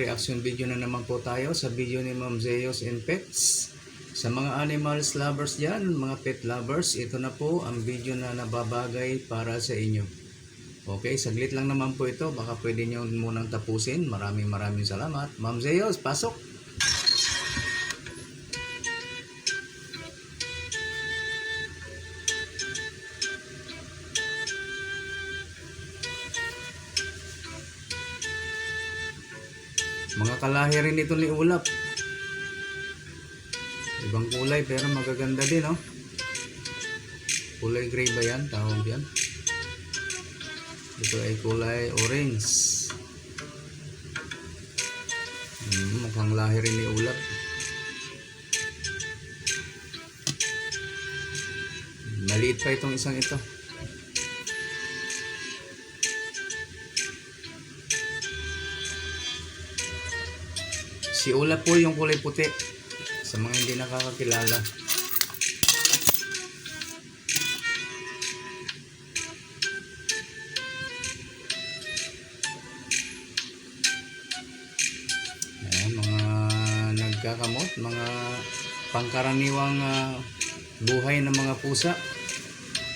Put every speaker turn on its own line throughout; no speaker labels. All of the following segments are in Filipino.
reaction video na naman po tayo sa video ni Ma'am Zeus and Pets. Sa mga animals lovers dyan, mga pet lovers, ito na po ang video na nababagay para sa inyo. Okay, saglit lang naman po ito. Baka pwede nyo munang tapusin. Maraming maraming salamat. Ma'am Zeus, pasok! Mga kalahi rin ito ni Ulap. Ibang kulay pero magaganda din, no? Kulay gray ba yan? Tawag yan. Ito ay kulay orange. Hmm, mukhang lahi rin ni Ulap. Maliit pa itong isang ito. Si Ulap po yung kulay puti. Sa mga hindi nakakakilala. Ayan, mga nagkakamot, mga pangkaraniwang ah, buhay ng mga pusa.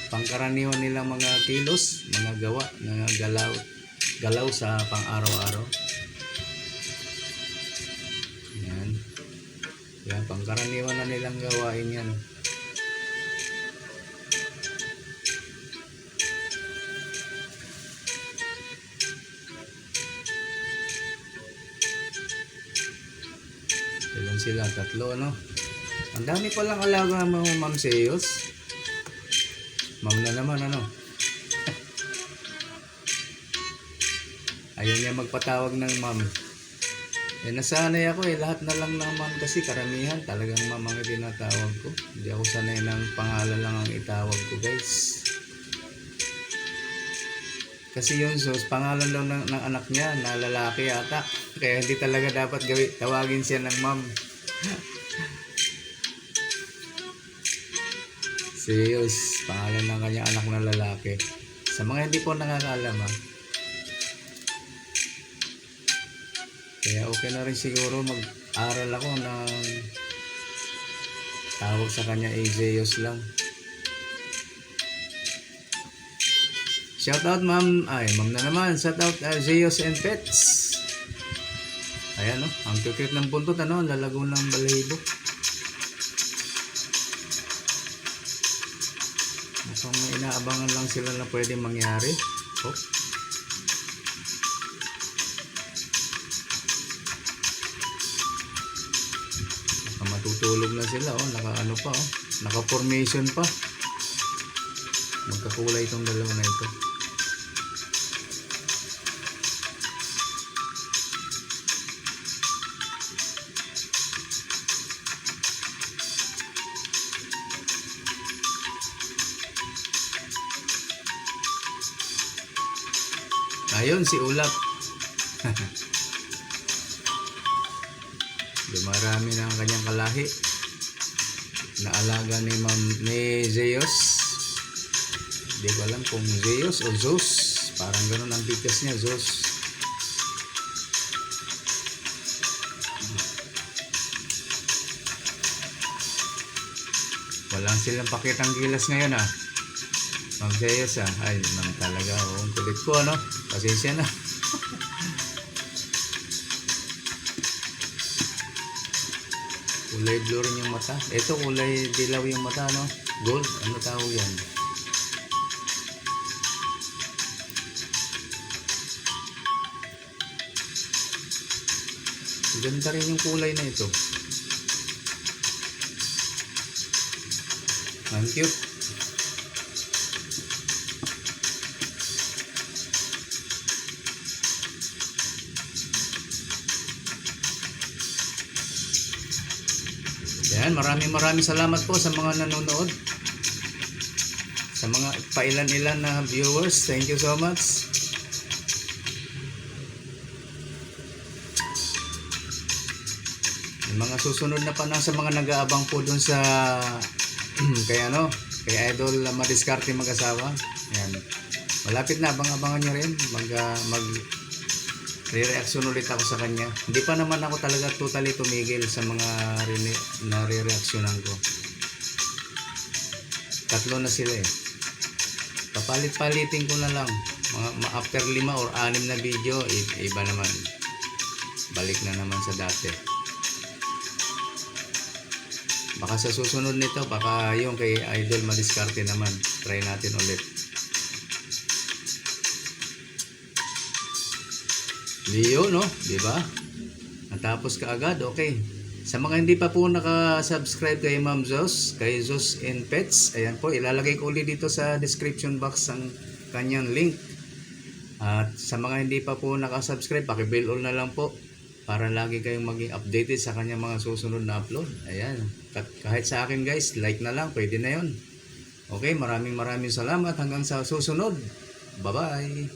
Pangkaraniwan nilang mga kilos, mga gawa, mga galaw, galaw sa pang-araw-araw. Yan, pangkaraniwan na nilang gawain yan. Ilan sila? Tatlo, ano? Ang dami palang alaga mo, Ma'am Seos. Ma'am na naman, ano? Ayaw niya magpatawag ng ma'am. Eh, nasanay ako eh. Lahat na lang naman kasi karamihan talagang ma'am ang tinatawag ko. Hindi ako sanay ng pangalan lang ang itawag ko, guys. Kasi yung sus, pangalan lang ng, ng anak niya na lalaki yata. Kaya hindi talaga dapat gawi, tawagin siya ng ma'am. Serious, pangalan ng kanyang anak na lalaki. Sa mga hindi po nakakaalam ha. Kaya okay na rin siguro mag-aral ako ng tawag sa kanya Azeus lang. Shout out ma'am, ay ma'am na naman. Shout out uh, Zeus and Pets. Ayan no, ang cute ng buntot ano, lalago ng balahibo. Mukhang inaabangan lang sila na pwede mangyari. Oh. Baka matutulog na sila oh, naka ano pa oh, naka formation pa. Magkakulay itong dalawa na ito. Ayun si Ulap. Dumarami na ang kanyang kalahi. Naalaga ni Ma'am ni Zeus. Hindi ko alam kung Zeus o Zeus. Parang ganun ang bigkas niya, Zeus. Walang silang pakitang gilas ngayon ah. Ma'am Zeus ah. Ay, ma'am talaga. Oh, kulit ko ano. Pasensya na. Kulay blue rin yung mata. Ito kulay dilaw yung mata no. Gold. Ano tawag yan? Ganda rin yung kulay na ito. Ang cute. Yan, maraming maraming salamat po sa mga nanonood. Sa mga pailan-ilan na viewers, thank you so much. Yung mga susunod na pa sa mga nag-aabang po dun sa kay ano, kay Idol Madiskarte mag-asawa. Yan. Malapit na, abang-abangan nyo rin. Mag, ah, mag re-reaction ulit ako sa kanya. Hindi pa naman ako talaga totally tumigil sa mga rene- na re-reactionan ko. Tatlo na sila eh. Papalit-palitin ko na lang. Mga, after lima or anim na video, iba naman. Balik na naman sa dati. Baka sa susunod nito, baka yung kay Idol madiskarte naman. Try natin ulit. Yun, no? Di ba? Natapos ka agad, okay. Sa mga hindi pa po naka-subscribe kay Ma'am Zos, kay Zos and Pets, ayan po, ilalagay ko ulit dito sa description box ang kanyang link. At sa mga hindi pa po naka-subscribe, paki-bell all na lang po para lagi kayong maging updated sa kanyang mga susunod na upload. Ayan. Ka- Kahit sa akin guys, like na lang, pwede na yon. Okay, maraming maraming salamat hanggang sa susunod. Bye-bye!